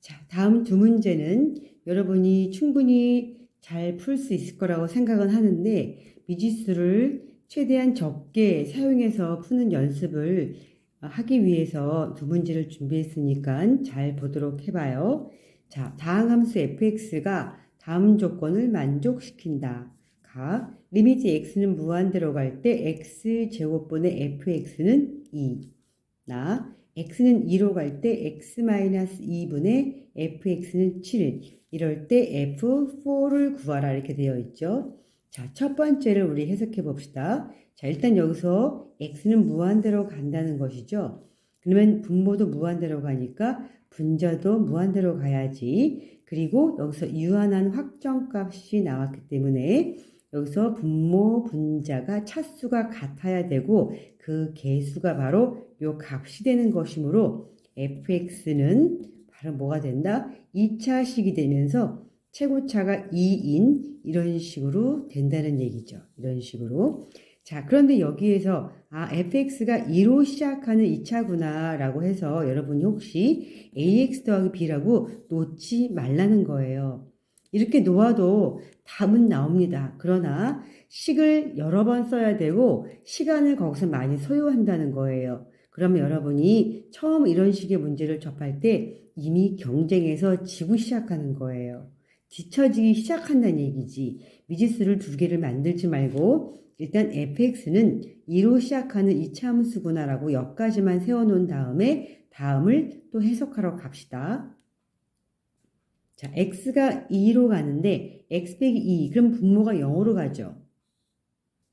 자, 다음 두 문제는 여러분이 충분히 잘 풀 수 있을 거라고 생각은 하는데 미지수를 최대한 적게 사용해서 푸는 연습을 하기 위해서 두 문제를 준비했으니까 잘 보도록 해봐요. 자, 다항함수 fx가 다음 조건을 만족시킨다. 가 리미트 x는 무한대로 갈 때 x 제곱분의 fx는 2. 나 x는 2로 갈 때 x-2분의 fx는 7. 이럴 때 f4를 구하라 이렇게 되어 있죠. 자, 첫 번째를 우리 해석해 봅시다. 자, 일단 여기서 x는 무한대로 간다는 것이죠. 그러면 분모도 무한대로 가니까 분자도 무한대로 가야지. 그리고 여기서 유한한 확정값이 나왔기 때문에 여기서 분모, 분자가 차수가 같아야 되고 그 개수가 바로 요 값이 되는 것이므로 fx는 바로 뭐가 된다? 2차식이 되면서 최고차가 2인 이런 식으로 된다는 얘기죠. 이런 식으로. 자, 그런데 여기에서 아, fx가 2로 시작하는 2차구나 라고 해서 여러분이 혹시 ax 더하기 b라고 놓지 말라는 거예요. 이렇게 놓아도 답은 나옵니다. 그러나 식을 여러 번 써야 되고 시간을 거기서 많이 소요한다는 거예요. 그러면 여러분이 처음 이런 식의 문제를 접할 때 이미 경쟁에서 지고 시작하는 거예요. 뒤처지기 시작한다는 얘기지. 미지수를 두 개를 만들지 말고 일단 fx는 2로 시작하는 이차 함수구나라고 여기까지만 세워놓은 다음에 다음을 또 해석하러 갑시다. 자, x가 2로 가는데 x 빼기 2 그럼 분모가 0으로 가죠.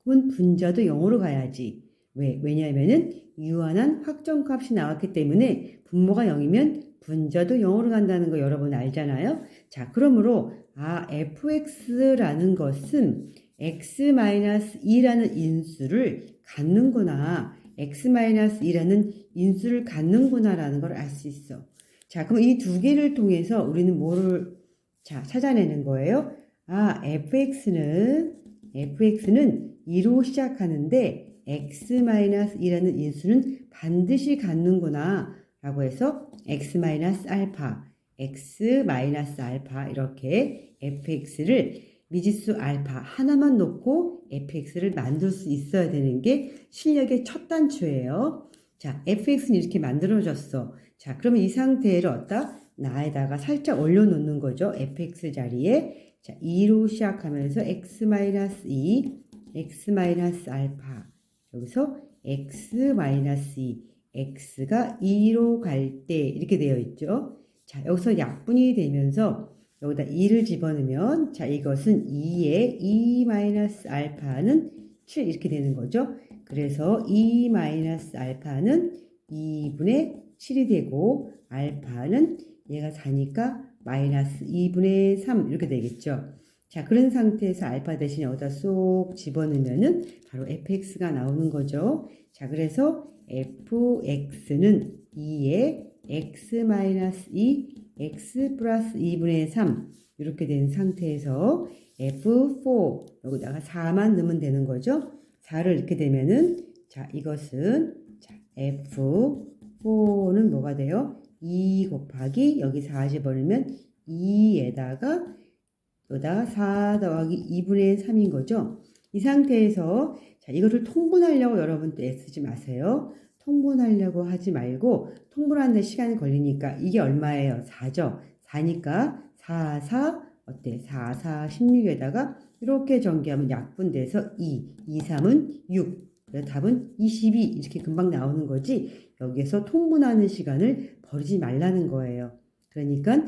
그럼 분자도 0으로 가야지. 왜? 왜냐하면은 유한한 확정값이 나왔기 때문에 분모가 0이면 분자도 0으로 간다는 거 여러분 알잖아요. 자, 그러므로 아 fx라는 것은 x-2라는 인수를 갖는구나. x-2라는 인수를 갖는구나라는 걸 알 수 있어. 자, 그럼 이 두 개를 통해서 우리는 뭐를 자, 찾아내는 거예요? 아, fx는 fx는 2로 시작하는데 x-2라는 인수는 반드시 갖는구나 라고 해서 x-알파, x-알파 이렇게 fx를 미지수 알파 하나만 놓고 fx를 만들 수 있어야 되는 게 실력의 첫 단추예요. 자, fx는 이렇게 만들어졌어. 자, 그러면 이 상태를 어디다? 나에다가 살짝 올려놓는 거죠. fx 자리에. 자, 2로 시작하면서 x-2, x-알파. 여기서 x-2, x가 2로 갈 때 이렇게 되어 있죠. 자, 여기서 약분이 되면서 여기다 2를 집어넣으면 자, 이것은 2에 2-알파는 7 이렇게 되는 거죠. 그래서 2-알파는 2분의 7이 되고 알파는 얘가 4니까 마이너스 2분의 3 이렇게 되겠죠. 자, 그런 상태에서 알파 대신 여기다 쏙 집어넣으면은 바로 fx가 나오는 거죠. 자, 그래서 fx는 2에 x-2, x 플러스 2분의 3 이렇게 된 상태에서 f4 여기다가 4만 넣으면 되는 거죠. 4를 이렇게 되면은 자, 이것은 자, f4는 뭐가 돼요? 2 곱하기 여기 4 집어넣으면 2에다가 여기다가 4 더하기 2분의 3인 거죠. 이 상태에서 자, 이것을 통분하려고 여러분 또 애쓰지 마세요. 통분하려고 하지 말고 통분하는데 시간이 걸리니까 이게 얼마예요? 4죠. 4니까 4, 4 어때? 4, 4, 16에다가 이렇게 전개하면 약분돼서 2, 2, 3은 6. 답은 22 이렇게 금방 나오는 거지 여기에서 통분하는 시간을 버리지 말라는 거예요. 그러니까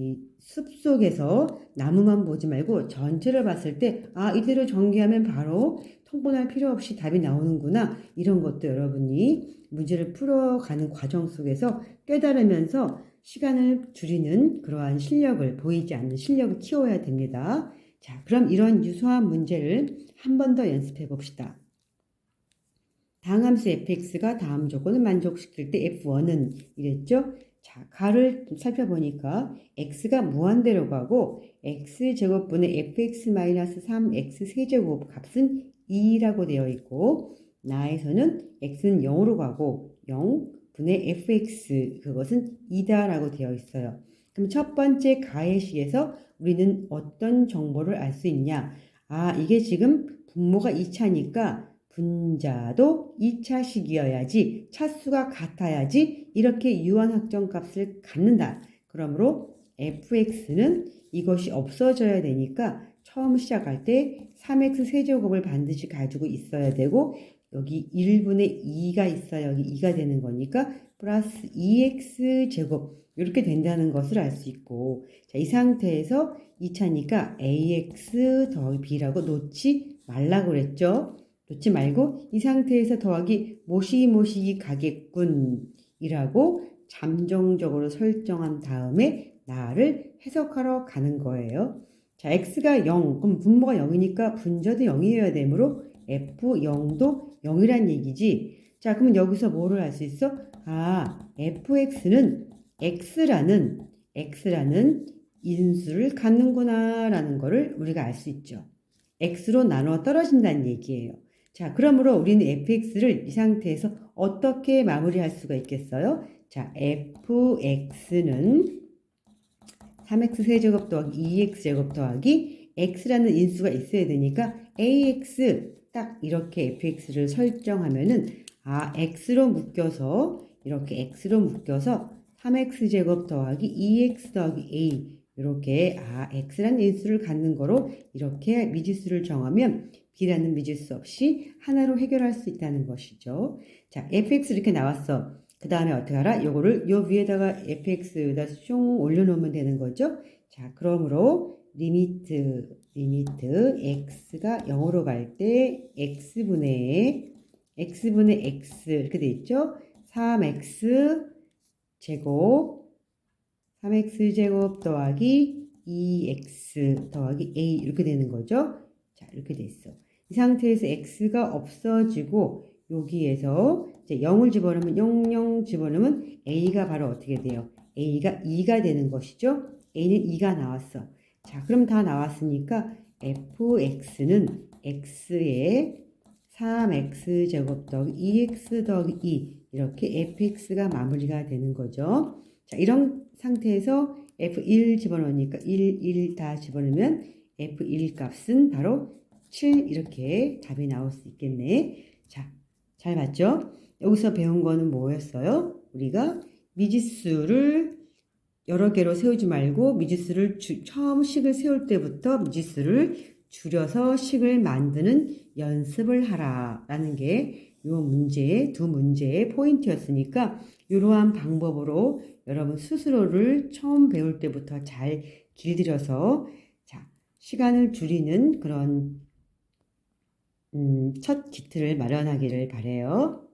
이 숲속에서 나무만 보지 말고 전체를 봤을 때 아 이대로 전개하면 바로 통분할 필요 없이 답이 나오는구나 이런 것도 여러분이 문제를 풀어가는 과정 속에서 깨달으면서 시간을 줄이는 그러한 실력을 보이지 않는 실력을 키워야 됩니다. 자 그럼 이런 유사한 문제를 한 번 더 연습해 봅시다. 다항함수 fx가 다음 조건을 만족시킬 때 f1은 이랬죠? 자, 가를 좀 살펴보니까 x가 무한대로 가고 x제곱분의 fx-3 x 세제곱 값은 2라고 되어 있고 나에서는 x는 0으로 가고 0분의 fx 그것은 2다라고 되어 있어요. 그럼 첫 번째 가해식에서 우리는 어떤 정보를 알 수 있냐? 아, 이게 지금 분모가 2차니까 분자도 2차식이어야지 차수가 같아야지 이렇게 유한 확정 값을 갖는다. 그러므로 fx는 이것이 없어져야 되니까 처음 시작할 때 3x 세제곱을 반드시 가지고 있어야 되고 여기 1분의 2가 있어야 여기 2가 되는 거니까 플러스 2x 제곱 이렇게 된다는 것을 알 수 있고 자, 이 상태에서 2차니까 ax 더하기 b라고 놓지 말라고 그랬죠. 놓지 말고 이 상태에서 더하기 모시모시 가겠군이라고 잠정적으로 설정한 다음에 나를 해석하러 가는 거예요. 자, x가 0, 그럼 분모가 0이니까 분자도 0이어야 되므로 f0도 0이란 얘기지. 자, 그러면 여기서 뭐를 알 수 있어? 아, fx는 x라는 x라는 인수를 갖는구나라는 거를 우리가 알 수 있죠. x로 나눠 떨어진다는 얘기예요. 자, 그러므로 우리는 fx를 이 상태에서 어떻게 마무리할 수가 있겠어요? 자, fx는 3x 세제곱 더하기 2x 제곱 더하기 x라는 인수가 있어야 되니까 ax 딱 이렇게 fx를 설정하면은 아 x로 묶여서 이렇게 x로 묶여서 3x 제곱 더하기 2x 더하기 a 이렇게 아 x라는 인수를 갖는 거로 이렇게 미지수를 정하면 b라는 미지수 없이 하나로 해결할 수 있다는 것이죠. 자, fx 이렇게 나왔어. 그 다음에 어떻게 하라? 요거를 요 위에다가 fx에다 숑 올려놓으면 되는 거죠. 자, 그러므로 리미트 리미트 x가 0으로 갈 때 x분의 x분의 x 이렇게 돼 있죠. 3x 제곱 3x 제곱 더하기 2x 더하기 a 이렇게 되는 거죠. 자, 이렇게 돼 있어. 이 상태에서 x가 없어지고 여기에서 이제 0을 집어넣으면 0, 0 집어넣으면 a가 바로 어떻게 돼요? a가 2가 되는 것이죠. a는 2가 나왔어. 자, 그럼 다 나왔으니까 fx는 x의 3x 제곱 더하기 2x 더하기 2 이렇게 fx가 마무리가 되는 거죠. 자, 이런 상태에서 f1 집어넣으니까 1, 1 다 집어넣으면 f1 값은 바로 7 이렇게 답이 나올 수 있겠네. 자, 잘 봤죠? 여기서 배운 거는 뭐였어요? 우리가 미지수를 여러 개로 세우지 말고 미지수를 주, 처음 식을 세울 때부터 미지수를 줄여서 식을 만드는 연습을 하라 라는 게 이 문제의 두 문제의 포인트였으니까 이러한 방법으로 여러분 스스로를 처음 배울 때부터 잘 길들여서 자 시간을 줄이는 그런 음, 첫 기틀을 마련하기를 바래요.